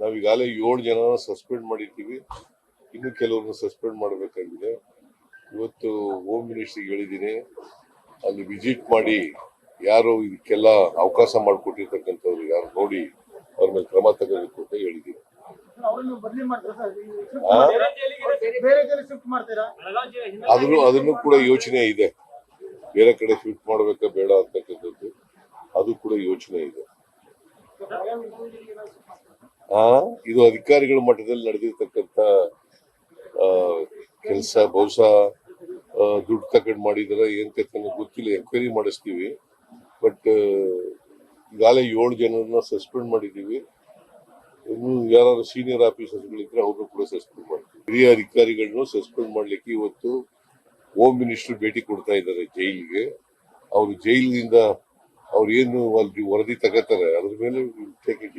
ನಾವೀಗಾಗಲೇ ಏಳು ಜನನ ಸಸ್ಪೆಂಡ್ ಮಾಡಿರ್ತೀವಿ. ಇನ್ನು ಕೆಲವ್ರನ್ನ ಸಸ್ಪೆಂಡ್ ಮಾಡಬೇಕಾಗಿದೆ. ಇವತ್ತು ಹೋಮ್ ಮಿನಿಸ್ಟ್ರಿಗೆ ಹೇಳಿದ್ದೀನಿ ಅಲ್ಲಿ ವಿಸಿಟ್ ಮಾಡಿ ಯಾರು ಇದಕ್ಕೆಲ್ಲ ಅವಕಾಶ ಮಾಡಿಕೊಟ್ಟಿರ್ತಕ್ಕಂಥವ್ರು ಯಾರು ನೋಡಿ ಅವ್ರ ಮೇಲೆ ಕ್ರಮ ತಗೋಬೇಕು ಅಂತ ಹೇಳಿದ್ದೀನಿ. ಅದನ್ನು ಅದನ್ನು ಕೂಡ ಯೋಚನೆ ಇದೆ. ಬೇರೆ ಕಡೆ ಶಿಫ್ಟ್ ಮಾಡಬೇಕಾ ಬೇಡ ಅಂತಕ್ಕಂಥದ್ದು. ಅದು ಕೂಡ ಯೋಚನೆ ಇದೆ. ಆ, ಇದು ಅಧಿಕಾರಿಗಳ ಮಟ್ಟದಲ್ಲಿ ನಡೆದಿರ್ತಕ್ಕಂಥ ಕೆಲಸ, ಬಹುಶಃ ದುಡ್ಡು ತಗೊಂಡು ಮಾಡಿದಾರ, ಏನ್ ಅನ್ನೋದು ಗೊತ್ತಿಲ್ಲ ಎಂಕ್ವೈರಿ ಮಾಡಿಸ್ತೀವಿ. ಬಟ್ ಈಗಾಗಲೇ ಏಳು ಜನರನ್ನ ಸಸ್ಪೆಂಡ್ ಮಾಡಿದೀವಿ. ಇನ್ನು ಯಾರು ಸೀನಿಯರ್ ಆಫೀಸರ್ಗಳಿದ್ರೆ ಅವ್ರನ್ನು ಕೂಡ ಸಸ್ಪೆಂಡ್ ಮಾಡ್ತೀವಿ. ಹಿರಿಯ ಅಧಿಕಾರಿಗಳನ್ನು ಸಸ್ಪೆಂಡ್ ಮಾಡ್ಲಿಕ್ಕೆ ಇವತ್ತು ಹೋಮ್ ಮಿನಿಸ್ಟರ್ ಭೇಟಿ ಕೊಡ್ತಾ ಇದ್ದಾರೆ ಜೈಲಿಗೆ. ಅವರು ಜೈಲಿನಿಂದ ಅವ್ರು ಏನು ಅಲ್ಲಿ ವರದಿ ತಗೋತಾರೆ, ಅದ್ರ ಮೇಲೆ ಟೇಕ್ ಇಟ್.